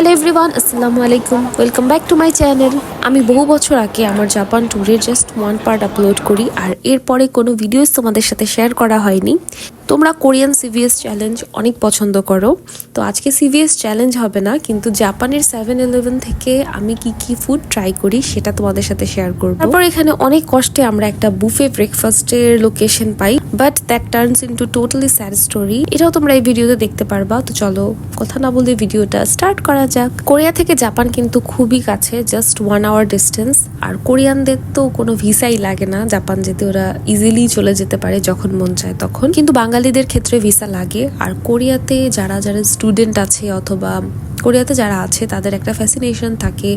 Hello everyone আসসালামু আলাইকুম welcome back to my channel আমি বহু বছর আগে আমার জাপান ট্যুরের জাস্ট ওয়ান পার্ট আপলোড করি, আর এরপরে কোনো ভিডিওস তোমাদের সাথে শেয়ার করা হয়নি। তোমরা কোরিয়ান সিভিএস চ্যালেঞ্জ অনেক পছন্দ করো। তো আজকে সিভিএস চ্যালেঞ্জ হবে না, কিন্তু জাপানের সেভেন ইলেভেন থেকে আমি কি কি ফুড ট্রাই করি সেটা তোমাদের সাথে শেয়ার করব। তারপর এখানে অনেক কষ্টে আমরা একটা বুফে ব্রেকফাস্টের location pi but that turns into totally sad story এটাও তোমরা এই ভিডিওতে দেখতে পারবা। তো চলো, কথা না বলে ভিডিওটা স্টার্ট করা যাক। কোরিয়া থেকে জাপান কিন্তু খুবই কাছে জাস্ট ওয়ান আওয়ার ডিস্টেন্স আর কোরিয়ানদের তো কোনো ভিসাই লাগে না। জাপান যেতে ওরা ইজিলি চলে যেতে পারে যখন মন চায় তখন। কিন্তু বাঙালিদের ক্ষেত্রে ভিসা লাগে। আর কোরিয়াতে যারা যারা স্টুডেন্ট আছে অথবা কোরিয়াতে যারা আছে, তাদের একটা ফ্যাসিনেশন থাকে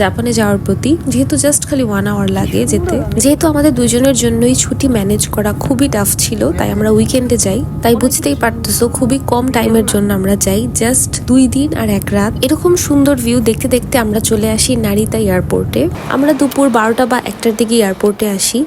জাপানে যাওয়ার প্রতি। যেহেতু জাস্ট খালি ওয়ান আওয়ার লাগে যেতে। যেহেতু আমাদের দুজনের জন্যই ছুটি ম্যানেজ করা খুবই টাফ ছিল, তাই আমরা উইকেন্ডে যাই। তাই বুঝতেই পারতেছো, খুবই কম টাইমের জন্য আমরা যাই। জাস্ট দুই দিন আর এক রাত। এরকম সুন্দর ভিউ দেখতে দেখতে আমরা চলে আসি নারিতা এয়ারপোর্টে। আমরা দুপুর বারোটা বা একটার দিকে এয়ারপোর্টে আসি।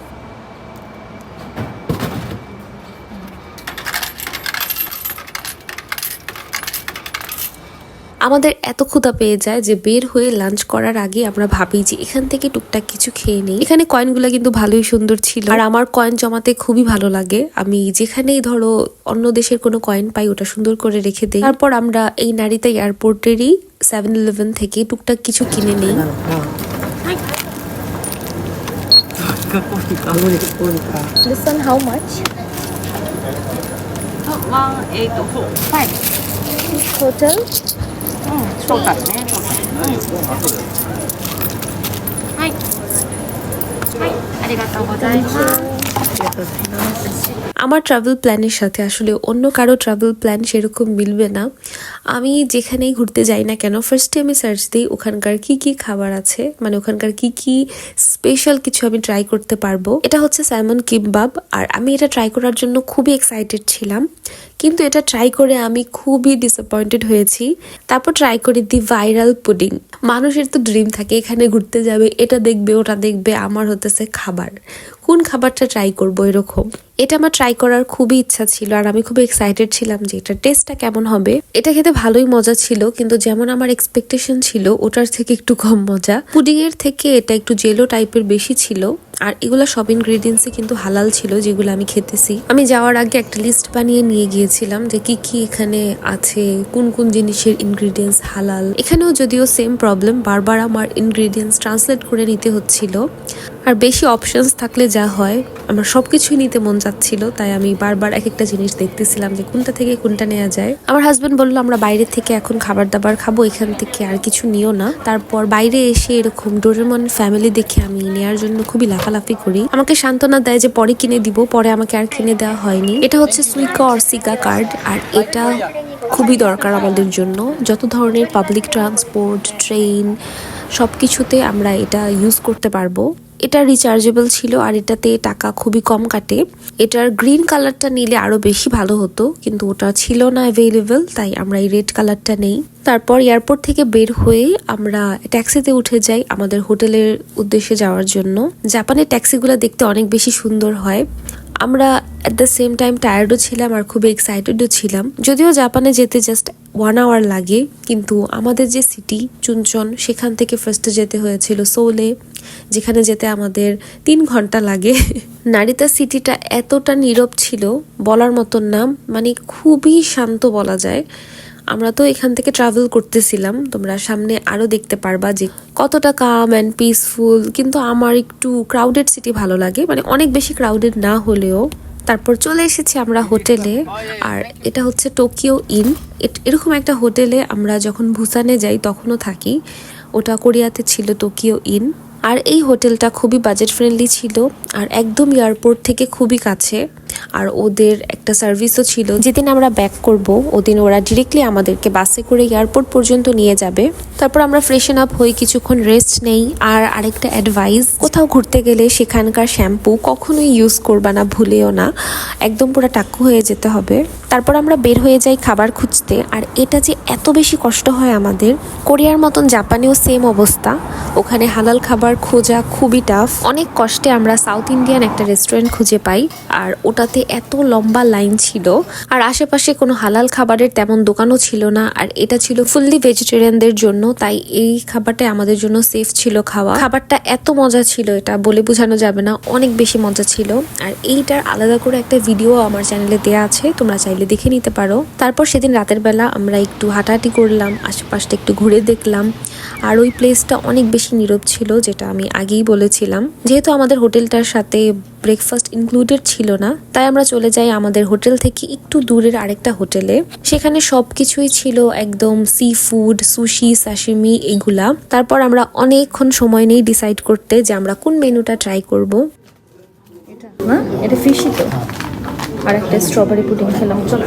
আমাদের এত ক্ষুধা পেয়ে যায় যে বের হয়ে লাঞ্চ করার আগে আমরা ভাবি যে এখান থেকে টুকটাক কিছু খেয়ে নেই। এখানে কয়েনগুলো কিন্তু ভালোই সুন্দর ছিল। আর আমার কয়েন জমাতে খুবই ভালো লাগে। আমি যেখানেই ধরো অন্য দেশের কোনো কয়েন পাই ওটা সুন্দর করে রেখে দিই। তারপর আমরা এই নারীতে এয়ারপোর্টেরই সেভেন ইলেভেন থেকে টুকটাক কিছু কিনে নিই। This. Total. そうだね。はい。はい、ありがとうございます。আমার ট্রাভেল প্ল্যানের সাথে আসলে অন্য কারও ট্রাভেল প্ল্যান সেরকম মিলবে না আমি যেখানেই ঘুরতে যাই না কেন ফার্স্টে আমি সার্চ দিই ওখানকার কি কি খাবার আছে মানে ওখানকার কি কি স্পেশাল কিছু আমি ট্রাই করতে পারব এটা হচ্ছে স্যালমন কিমবাব আর আমি এটা ট্রাই করার জন্য খুবই এক্সাইটেড ছিলাম কিন্তু এটা ট্রাই করে আমি খুবই ডিসঅ্যাপয়েন্টেড হয়েছি। তারপর ট্রাই করি দি ভাইরাল পুডিং মানুষের তো ড্রিম থাকে, এখানে ঘুরতে যাবে, এটা দেখবে, ওটা দেখবে, আমার হতেছে খাবার। কোন খাবারটা ট্রাই করব এরকম? এটা আমার ট্রাই করার খুবই ইচ্ছা ছিল, আর আমি খুব এক্সাইটেড ছিলাম যে এটা টেস্টটা কেমন হবে। এটা খেতে ভালোই মজা ছিল, কিন্তু যেমন আমার এক্সপেকটেশন ছিল, ওটার থেকে একটু কম মজা। পুডিং এর থেকে এটা একটু জেলো টাইপের বেশি ছিল। আর এগুলো সব ইনগ্রিডিয়েন্টসই কিন্তু হালাল ছিল, যেগুলো আমি খেতেছি। আমি যাওয়ার আগে একটা লিস্ট বানিয়ে নিয়ে গিয়েছিলাম যে কি কি এখানে আছে, কোন কোন জিনিসের ইনগ্রিডিয়েন্টস হালাল। এখানেও যদিও সেম প্রবলেম বারবার আমার ইনগ্রিডিয়েন্টস ট্রান্সলেট করে নিতে হচ্ছিল। আর বেশি অপশনস থাকলে যা হয়, আমার সব কিছুই নিতে মন চাচ্ছিল, তাই আমি বারবার এক একটা জিনিস দেখতেছিলাম যে কোনটা থেকে কোনটা নেওয়া যায়। আমার হাজব্যান্ড বলল, আমরা বাইরে থেকে এখন খাবার দাবার খাব, এখান থেকে আর কিছু নিও না। তারপর বাইরে এসে এরকম ডোরেমন ফ্যামিলি দেখে আমি নেওয়ার জন্য খুবই লাফালাফি করি। আমাকে সান্ত্বনা দেয় যে পরে কিনে দিব, পরে আমাকে আর কিনে দেওয়া হয়নি। এটা হচ্ছে সুইকা অর্সিকা কার্ড আর এটা খুবই দরকার আমাদের জন্য। যত ধরনের পাবলিক ট্রান্সপোর্ট ট্রেন সব কিছুতে আমরা এটা ইউজ করতে পারব। এটা রিচার্জেবল ছিল আর এটাতে টাকা খুবই কম কাটে। এটার গ্রিন কালারটা নিলে আরও বেশি ভালো হতো, কিন্তু ওটা ছিল না অ্যাভেলেবেল তাই আমরা এই রেড কালারটা নেই। তারপর এয়ারপোর্ট থেকে বের হয়ে আমরা ট্যাক্সিতে উঠে যাই আমাদের হোটেলের উদ্দেশ্যে যাওয়ার জন্য। জাপানের ট্যাক্সিগুলো দেখতে অনেক বেশি সুন্দর হয়। আমরা অ্যাট দ্য সেম টাইম টায়ার্ডও ছিলাম আর খুবই এক্সাইটেডও ছিলাম। যদিও জাপানে যেতে জাস্ট ওয়ান আওয়ার লাগে, কিন্তু আমাদের যে সিটি চুনচন সেখান থেকে ফার্স্টে যেতে হয়েছিল সোলে যেখানে যেতে আমাদের তিন ঘণ্টা লাগে। নারিতা সিটিটা এতটা নীরব ছিল, বলার মতন নাম মানে খুবই শান্ত বলা যায়। আমরা তো এখান থেকে ট্রাভেল করতেছিলাম। তোমরা সামনে আরও দেখতে পারবা যে কতটা কাম অ্যান্ড পিসফুল কিন্তু আমার একটু ক্রাউডেড সিটি ভালো লাগে। মানে অনেক বেশি ক্রাউডেড না হলেও। তারপর চলে এসেছি আমরা হোটেলে। আর এটা হচ্ছে টোকিও ইন এরকম একটা হোটেলে আমরা যখন ভুসানে যাই তখনও থাকি। ওটা কোরিয়াতে ছিল টোকিও ইন আর এই হোটেলটা খুবই বাজেট ফ্রেন্ডলি ছিল। আর একদম এয়ারপোর্ট থেকে খুবই কাছে। আর ওদের একটা সার্ভিসও ছিল। যেদিন আমরা ব্যাক করব, ওদিন ওরা ডিরেক্টলি আমাদেরকে বাসে করে এয়ারপোর্ট পর্যন্ত নিয়ে যাবে। তারপর আমরা ফ্রেশন আপ হয়ে কিছুক্ষণ রেস্ট নেই। আর আরেকটা অ্যাডভাইস কোথাও ঘুরতে গেলে সেখানকার শ্যাম্পু কখনোই ইউজ করবা না, ভুলেও না। একদম পুরো টাক্কু হয়ে যেতে হবে। তারপর আমরা বের হয়ে যাই খাবার খুঁজতে। আর এটা যে এত বেশি কষ্ট হয় আমাদের, কোরিয়ার মতন জাপানেও সেম অবস্থা। ওখানে হালাল খাবার খোঁজা খুবই টাফ অনেক কষ্টে আমরা সাউথ ইন্ডিয়ান একটা রেস্টুরেন্ট খুঁজে পাই। আর ওটাতে খেতে এত লম্বা লাইন ছিল, আর আশেপাশে কোনো হালাল খাবারের তেমন দোকানও ছিল না, আর এটা ছিল ফুললি ভেজিটেরিয়ানদের জন্য, তাই এই খাবারটা আমাদের জন্য সেফ ছিল খাওয়া। খাবারটা এত মজা ছিল এটা, বলে বোঝানো যাবে না, অনেক বেশি মজা ছিল। আর এইটার আলাদা করে একটা ভিডিও আমার চ্যানেলে দেয়া আছে, তোমরা চাইলে দেখে নিতে পারো। তারপর সেদিন রাতের বেলা আমরা একটু হাঁটাহাঁটি করলাম, আশেপাশটা একটু ঘুরে দেখলাম, আর ওই প্লেসটা অনেক বেশি নীরব ছিল, যেটা আমি আগেই বলেছিলাম। যেহেতু আমাদের হোটেলটার সাথে ব্রেকফাস্ট ইনক্লুডেড ছিল না, তাই আমরা চলে যাই আমাদের হোটেল থেকে একটু দূরের আরেকটা হোটেলে। সেখানে সব কিছুই ছিল একদম সি ফুড সুশি সাশিমি এগুলা। তারপর আমরা অনেকক্ষণ সময় নেই ডিসাইড করতে যে আমরা কোন মেনুটা ট্রাই করব। এটা ফিশই তো। আর একটা স্ট্রবেরি পুডিং খেলাম, চল।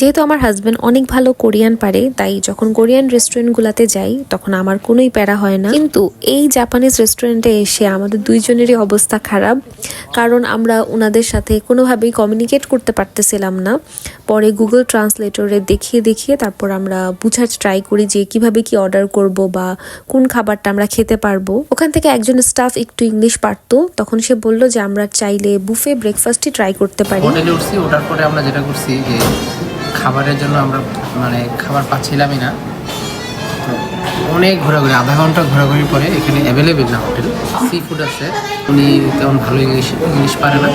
যেহেতু আমার হাজব্যান্ড অনেক ভালো কোরিয়ান পারে, তাই যখন কোরিয়ান রেস্টুরেন্টগুলোতে যাই, তখন আমার কোনোই প্যারা হয় না। কিন্তু এই জাপানিজ রেস্টুরেন্টে এসে আমাদের দুইজনেরই অবস্থা খারাপ, কারণ আমরা ওনাদের সাথে কোনোভাবেই কমিউনিকেট করতে পারতেছিলাম না। পরে গুগল ট্রান্সলেটরে দেখিয়ে দেখিয়ে তারপর আমরা বুঝার ট্রাই করি যে কীভাবে কি অর্ডার করব বা কোন খাবারটা আমরা খেতে পারব। ওখান থেকে একজন স্টাফ একটু ইংলিশ পারতো, তখন সে বলল যে আমরা চাইলে বুফে ব্রেকফাস্টই ট্রাই করতে পারি। পরে আমরা যেটা করছি যে খাবারের জন্য আমরা মানে খাবার পাচ্ছিলামই না। তো অনেক ঘোরাঘুরি, আধা ঘণ্টা ঘোরাঘুরির পরে এখানে অ্যাভেলেবেল না হোটেল। সি ফুড আছে। উনি তেমন ভালো ইংলিশ ইংলিশ পারে না।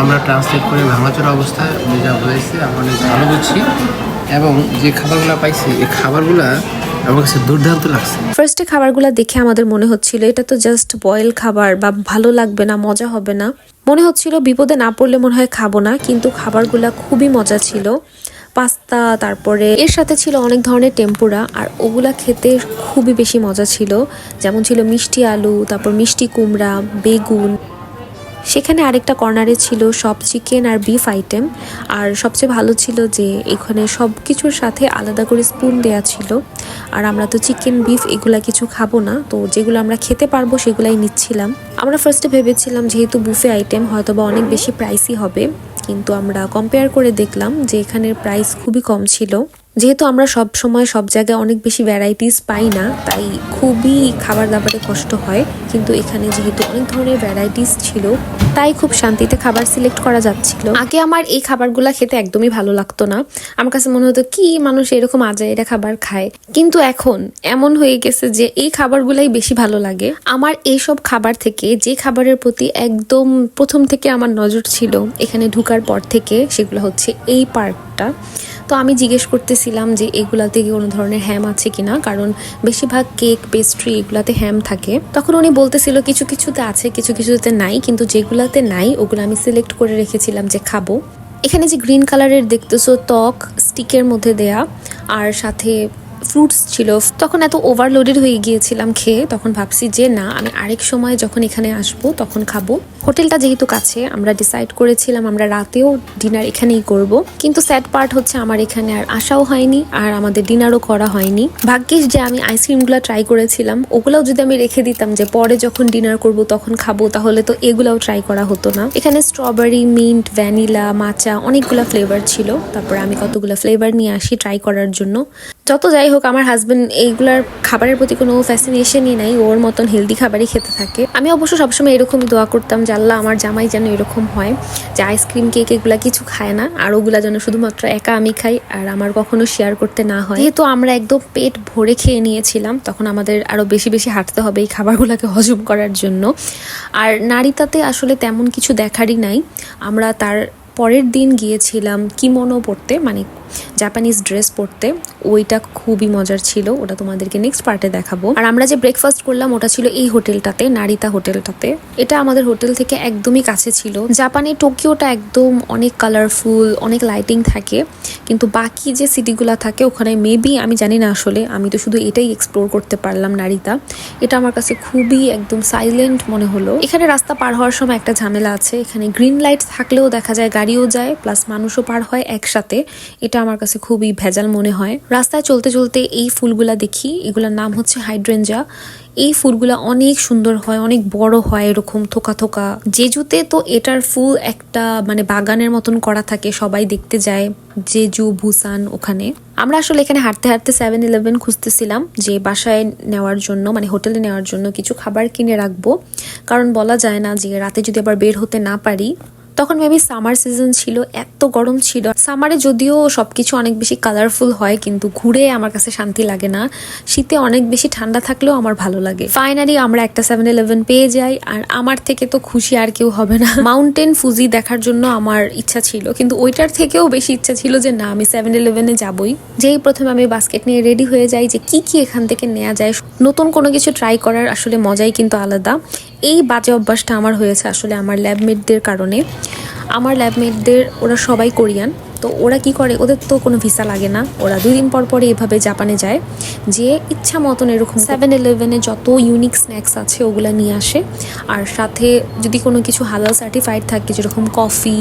আমরা ট্রান্সলেট করে ভাঙাচোরা অবস্থায় উনি যা বলেছে আমরা অনেক ভালো বুঝছি। এবং যে খাবারগুলো পাইছি, এই খাবারগুলো আমার কাছে দুর্দান্ত লাগছে। ফার্স্টে খাবারগুলো দেখে আমাদের মনে হচ্ছিল, এটা তো জাস্ট বয়েল খাবার বা ভালো লাগবে না, মজা হবে না। মনে হচ্ছিল বিপদে না পড়লে মনে হয় খাব না, কিন্তু খাবারগুলো খুবই মজা ছিল। পাস্তা, তারপরে এর সাথে ছিল অনেক ধরনের টেম্পুরা, আর ওগুলা খেতে খুবই বেশি মজা ছিল। যেমন ছিল মিষ্টি আলু, তারপর মিষ্টি কুমড়া, বেগুন। সেখানে আরেকটা কর্নারে ছিল সব চিকেন আর বিফ আইটেম আর সবচেয়ে ভালো ছিল যে এখানে সব কিছুর সাথে আলাদা করে স্পুন দেয়া ছিল। আর আমরা তো চিকেন বিফ এগুলা কিছু খাব না, তো যেগুলো আমরা খেতে পারব সেগুলাই নিচ্ছিলাম। আমরা ফার্স্টে ভেবেছিলাম যেহেতু বুফে আইটেম হয়তো বা অনেক বেশি প্রাইসই হবে, কিন্তু আমরা কম্পেয়ার করে দেখলাম যে এখানের প্রাইস খুবই কম ছিল। যেহেতু আমরা সব সময় সব জায়গায় অনেক বেশি ভ্যারাইটিস পাই না, তাই খুবই খাবার দাবারে কষ্ট হয়। কিন্তু এখানে যেহেতু অনেক ধরনের ভ্যারাইটিস ছিল, তাই খুব শান্তিতে খাবার সিলেক্ট করা যাচ্ছিল। আগে আমার এই খাবারগুলা খেতে একদমই ভালো লাগতো না। আমার কাছে মনে হতো, কি মানুষ এরকম আজাইরা খাবার খায়? কিন্তু এখন এমন হয়ে গেছে যে এই খাবারগুলাই বেশি ভালো লাগে। আমার এইসব খাবার থেকে, যে খাবারের প্রতি একদম প্রথম থেকে আমার নজর ছিল, এখানে ঢুকার পর থেকে, সেগুলো হচ্ছে এই পার্কটা। তো আমি জিজ্ঞেস করতেছিলাম যে এগুলাতে কোনো ধরনের হ্যাম আছে কিনা? কারণ বেশিরভাগ কেক পেস্ট্রি এগুলাতে হ্যাম থাকে। তখন উনি বলতেছিল, কিছু কিছুতে আছে, কিছু কিছুতে নাই, কিন্তু যেগুলাতে নাই, ওগুলো আমি সিলেক্ট করে রেখেছিলাম যে খাব। এখানে যে গ্রিন কালারের দেখতেছো, ত্বক স্টিকের মধ্যে দেয়া, আর সাথে ফ্রুটস ছিল, তখন এত ওভারলোডেড হয়ে গিয়েছিলাম খেয়ে, তখন ভাবছি যে না, আমি আরেক সময় যখন এখানে আসব, তখন খাব। হোটেলটা যেহেতু কাছে, আমরা ডিসাইড করেছিলাম আমরা রাতেও ডিনার এখানেই করব। কিন্তু স্যাড পার্ট হচ্ছে আমার এখানে আর আসাও হয়নি, আর আমাদের ডিনারও করা হয়নি। ভাগ্যিস যে আমি আইসক্রিমগুলো ট্রাই করেছিলাম, ওগুলোও যদি আমি রেখে দিতাম যে পরে যখন ডিনার করব, তখন খাব, তাহলে তো এগুলাও ট্রাই করা হতো না। এখানে স্ট্রবেরি মিন্ট ভ্যানিলা মাচা অনেকগুলো ফ্লেভার ছিল। তারপরে আমি কতগুলো ফ্লেভার নিয়ে আসি ট্রাই করার জন্য। যত যাই হোক, আমার হাজবেন্ড এইগুলার খাবারের প্রতি কোনো ফ্যাসিনেশনই নাই। ওর মতন হেলদি খাবারই খেতে থাকে। আমি অবশ্য সবসময় এরকমই দোয়া করতাম যে, আল্লাহ, আমার জামাই যেন এরকম হয় যে আইসক্রিম কেক এগুলা কিছু খায় না, আর ওগুলা যেন শুধুমাত্র একা আমি খাই আর আমার কখনো শেয়ার করতে না হয়। যেহেতু আমরা একদম পেট ভরে খেয়ে নিয়েছিলাম, তখন আমাদের আরও বেশি বেশি হাঁটতে হবে এই খাবারগুলোকে হজম করার জন্য। আর নারীতাতে আসলে তেমন কিছু দেখারই নাই। আমরা তার পরের দিন গিয়েছিলাম কিমোনো পড়তে মানে জাপানিজ ড্রেস পরতে, ওইটা খুবই মজার ছিল, ওটা তোমাদেরকে নেক্সট পার্টে দেখাবো। আর আমরা যে ব্রেকফাস্ট করলাম, ওটা ছিল এই হোটেলটাতে, নারিতা হোটেলটাতে। এটা আমাদের হোটেল থেকে একদমই কাছে ছিল। জাপানে টোকিওটা একদম অনেক কালারফুল অনেক লাইটিং থাকে, কিন্তু বাকি যে সিটিগুলো থাকে, ওখানে মেবি আমি জানি না আসলে, আমি তো শুধু এটাই এক্সপ্লোর করতে পারলাম নারিতা। এটা আমার কাছে খুবই একদম সাইলেন্ট মনে হলো। এখানে রাস্তা পার হওয়ার সময় একটা ঝামেলা আছে, এখানে গ্রিন লাইট থাকলেও দেখা যায়, গাড়িও যায় প্লাস মানুষও পার হয় একসাথে। এটা আমার কাছে খুবই ভেজাল মনে হয়। রাস্তায় চলতে চলতে এই ফুলগুলা দেখি, এগুলোর নাম হচ্ছে হাইড্রেঞ্জা। এই ফুলগুলা অনেক সুন্দর হয়, অনেক বড় হয়, এরকম থোকা থোকা। জেজুতে তো এটার ফুল একটা মানে বাগানের মতন করা থাকে, সবাই দেখতে যায়। জেজু, ভুসান ওখানে। আমরা আসলে এখানে হাঁটতে হাঁটতে সেভেন ইলেভেন খুঁজতেছিলাম যে বাসায় নেওয়ার জন্য মানে হোটেলে নেওয়ার জন্য কিছু খাবার কিনে রাখব। কারণ বলা যায় না যে রাতে যদি আবার বের হতে না পারি তখন মেবি সামার সিজন ছিল, এত গরম ছিল। সামারে যদিও সবকিছু অনেক বেশি কালারফুল হয়, কিন্তু ঘুরে আমার কাছে শান্তি লাগে না। শীতে অনেক বেশি ঠান্ডা থাকলেও আমার ভালো লাগে। ফাইনালি আমরা একটা সেভেন ইলেভেন পেয়ে যাই, আর আমার থেকে তো খুশি আর কেউ হবে না। মাউন্টেন ফুজি দেখার জন্য আমার ইচ্ছা ছিল, কিন্তু ওইটার থেকেও বেশি ইচ্ছা ছিল যে, না, আমি সেভেন ইলেভেনে যাবই। যেই প্রথমে আমি বাস্কেট নিয়ে রেডি হয়ে যাই যে, কি কি এখান থেকে নেওয়া যায়। নতুন কোনো কিছু ট্রাই করার আসলে মজাই কিন্তু আলাদা। এই বাজে অভ্যাসটা আমার হয়েছে আসলে আমার ল্যাবমেটদের কারণে। আমার ল্যাবমেটদের ওরা সবাই কোরিয়ান। তো ওরা কি করে? ওদের তো কোনো ভিসা লাগে না। ওরা দুই দিন পর পরে এভাবে জাপানে যায়। যে ইচ্ছা মতন এরকম সেভেন ইলেভেনে যত ইউনিক স্ন্যাক্স আছে, ওগুলা নিয়ে আসে। আর সাথে যদি কোনো কিছু হালাল সার্টিফাইড থাকে, যেরকম কফি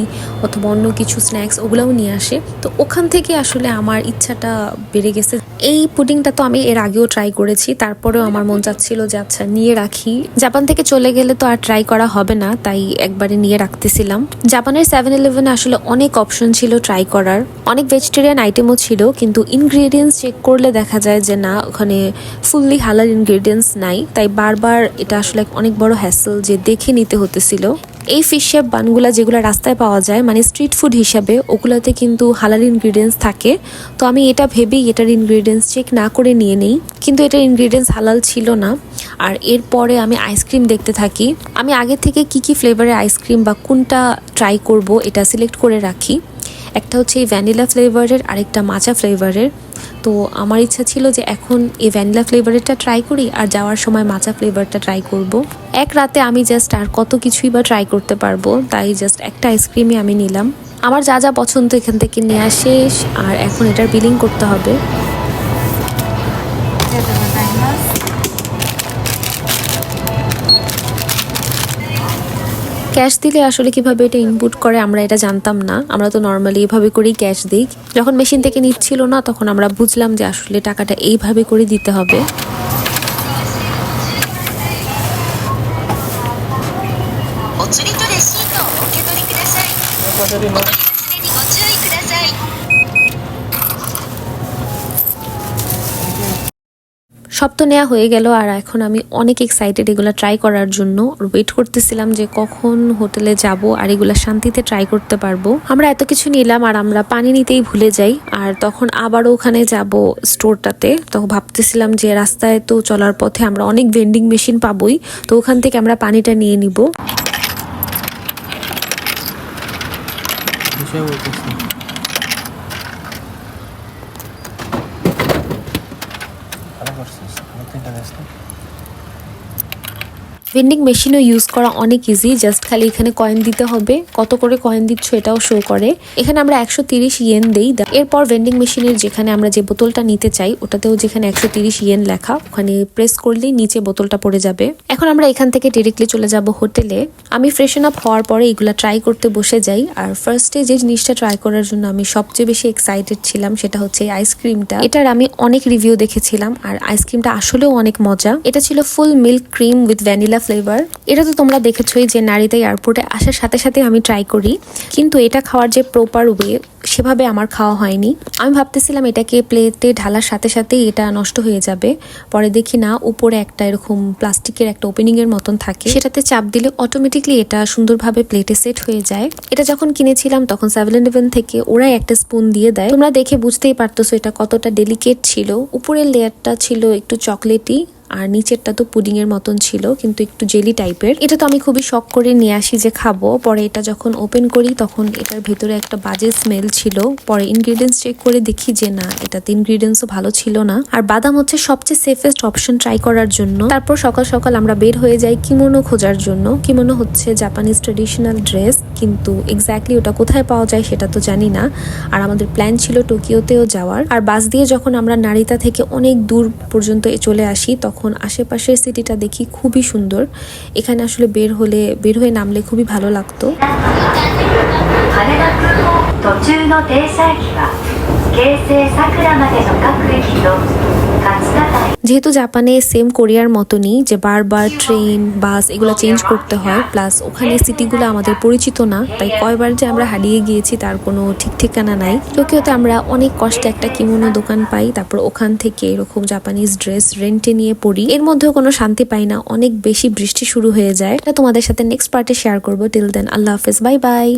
অথবা অন্য কিছু স্ন্যাক্স ওগুলাও নিয়ে আসে। তো ওখান থেকে আসলে আমার ইচ্ছাটা বেড়ে গেছে। এই পুডিংটা তো আমি এর আগেও ট্রাই করেছি। তারপরেও আমার মন চাচ্ছিল যে আচ্ছা নিয়ে রাখি। জাপান থেকে চলে গেলে তো আর ট্রাই করা হবে না। তাই একবারে নিয়ে রাখতেছিলাম। জাপানের সেভেন ইলেভেনে আসলে অনেক অপশন ছিল ট্রাই করার। অনেক ভেজিটেরিয়ান আইটেমও ছিল, কিন্তু ইনগ্রিডিয়েন্টস চেক করলে দেখা যায় যে না, ওখানে ফুললি হালাল ইনগ্রিডিয়েন্টস নাই। তাই বারবার এটা আসলে অনেক বড় হ্যাসেল যে দেখে নিতে হতেছিল। এই ফিশ শেপ বানগুলা যেগুলো রাস্তায় পাওয়া যায় মানে স্ট্রিট ফুড হিসাবে, ওগুলাতে কিন্তু হালাল ইনগ্রিডিয়েন্টস থাকে। তো আমি এটা ভেবেই এটার ইনগ্রিডিয়েন্টস চেক না করে নিয়ে নেই। কিন্তু এটার ইনগ্রিডিয়েন্টস হালাল ছিল না। আর এরপরে আমি আইসক্রিম দেখতে থাকি। আমি আগে থেকে কি কি ফ্লেভারের আইসক্রিম বা কোনটা ট্রাই করব, এটা সিলেক্ট করে রাখি। একটা হচ্ছে এই ভ্যানিলা ফ্লেভারের আরেকটা মাচা ফ্লেভারের তো আমার ইচ্ছা ছিল যে এখন এই ভ্যানিলা ফ্লেভারেরটা ট্রাই করি আর যাওয়ার সময় মাচা ফ্লেভারটা ট্রাই করব। এক রাতে আমি জাস্ট আর কত কিছুই বা ট্রাই করতে পারব, তাই জাস্ট একটা আইসক্রিমই আমি নিলাম। আমার যা যা পছন্দ এখান থেকে নেওয়া শেষ, আর এখন এটার বিলিং করতে হবে। ক্যাশ দিলে আসলে কীভাবে এটা ইনপুট করে আমরা এটা জানতাম না। আমরা তো নর্মালি এভাবে করেই ক্যাশ দিই। যখন মেশিন থেকে নিচ্ছিল না তখন আমরা বুঝলাম যে আসলে টাকাটা এইভাবে করে দিতে হবে। সব তো নেওয়া হয়ে গেল, আর এখন আমি অনেক এক্সাইটেড এগুলো ট্রাই করার জন্য। ওয়েট করতেছিলাম যে কখন হোটেলে যাব, আর এগুলো শান্তিতে ট্রাই করতে পারব। আমরা এত কিছু নিলাম, আর আমরা পানি নিতেই ভুলে যাই। আর তখন আবারও ওখানে যাব স্টোরটাতে তখন ভাবতেছিলাম যে রাস্তায় তো চলার পথে আমরা অনেক ভেন্ডিং মেশিন পাবোই, তো ওখান থেকে আমরা পানিটা নিয়ে নিব বিষয় বলতেছি ভালো করছিস আমার তো ইন্টারেস্ট ভেন্ডিং মেশিনও ইউজ করা অনেক ইজি জাস্ট খালি এখানে কয়েন দিতে হবে। কত করে কয়েন দিচ্ছ এটাও শো করে। এখানে আমরা একশো তিরিশ ইয়েন দেই। এরপর ভেন্ডিং মেশিনের যেখানে আমরা যে বোতলটা নিতে চাই, ওটাতেও যেখানে একশো তিরিশ ইয়েন লেখা, ওখানে প্রেস করলেই নিচে বোতলটা পড়ে যাবে। এখন আমরা এখান থেকে ডিরেক্টলি চলে যাব হোটেলে। আমি ফ্রেশন আপ হওয়ার পরে এগুলা ট্রাই করতে বসে যাই। আর ফার্স্টে যে জিনিসটা ট্রাই করার জন্য আমি সবচেয়ে বেশি এক্সাইটেড ছিলাম, সেটা হচ্ছে এই আইসক্রিমটা এটার আমি অনেক রিভিউ দেখেছিলাম, আর আইসক্রিমটা আসলেও অনেক মজা। এটা ছিল full milk cream with vanilla flavour এটা তো তোমরা দেখেছোই যে নারীতে এয়ারপোর্টে আসার সাথে সাথে আমি ট্রাই করি। কিন্তু এটা খাওয়ার যে প্রপার ওয়ে সেভাবে আমার খাওয়া হয়নি। আমি ভাবতেছিলাম এটাকে প্লেটে ঢালার সাথে সাথে এটা নষ্ট হয়ে যাবে। পরে দেখি না, উপরে একটা এরকম প্লাস্টিকের একটা ওপেনিং এর মতন থাকে। সেটাতে চাপ দিলে অটোমেটিকলি এটা সুন্দরভাবে প্লেটে সেট হয়ে যায়। এটা যখন কিনেছিলাম, তখন সেভেন ইলেভেন থেকে ওরাই একটা স্পুন দিয়ে দেয়। তোমরা দেখে বুঝতেই পারতেছো এটা কতটা ডেলিকেট ছিল। উপরের লেয়ারটা ছিল একটু চকলেটি আর নিচেরটা তো পুডিং এর মতন ছিল, কিন্তু একটু জেলি টাইপের। এটা তো আমি খুবই শখ করে নিয়ে আসি যে খাব। পরে এটা যখন ওপেন করি, তখন এটার ভেতরে একটা বাজে স্মেল ছিল। পরে ইনগ্রিডিয়েন্টস চেক করে দেখি যে না, এটাতে ইনগ্রিডিয়েন্টসও ভালো ছিল না। আর বাদাম হচ্ছে সবচেয়ে সেফেস্ট অপশন ট্রাই করার জন্য। তারপর সকাল সকাল আমরা বের হয়ে যাই কিমোনো খোঁজার জন্য। কিমোনো হচ্ছে জাপানিজ ট্রেডিশনাল ড্রেস কিন্তু এক্স্যাক্টলি ওটা কোথায় পাওয়া যায় সেটা তো জানি না। আর আমাদের প্ল্যান ছিল টোকিওতেও যাওয়ার। আর বাস দিয়ে যখন আমরা নারিতা থেকে অনেক দূর পর্যন্ত চলে আসি, তখন আশেপাশের সিটিটা দেখি খুবই সুন্দর। এখানে আসলে বের হলে, বের হয়ে নামলে খুবই ভালো লাগতো। যেহেতু জাপানে সেম কোরিয়ার মতনই যে বারবার ট্রেন, বাস এগুলো চেঞ্জ করতে হয় প্লাস ওখানে সিটিগুলো আমাদের পরিচিত না, তাই কয়বার যে আমরা হারিয়ে গিয়েছি তার কোনো ঠিক ঠিকানা নাই। টোকিওতে আমরা অনেক কষ্টে একটা কিমোনো দোকান পাই, তারপর ওখান থেকে এরকম জাপানিজ ড্রেস রেন্টে নিয়ে পড়ি। এর মধ্যেও কোনো শান্তি পাই না, অনেক বেশি বৃষ্টি শুরু হয়ে যায়। এটা তোমাদের সাথে নেক্সট পার্টে শেয়ার করব। টিল দেন আল্লাহ হাফেজ বাই বাই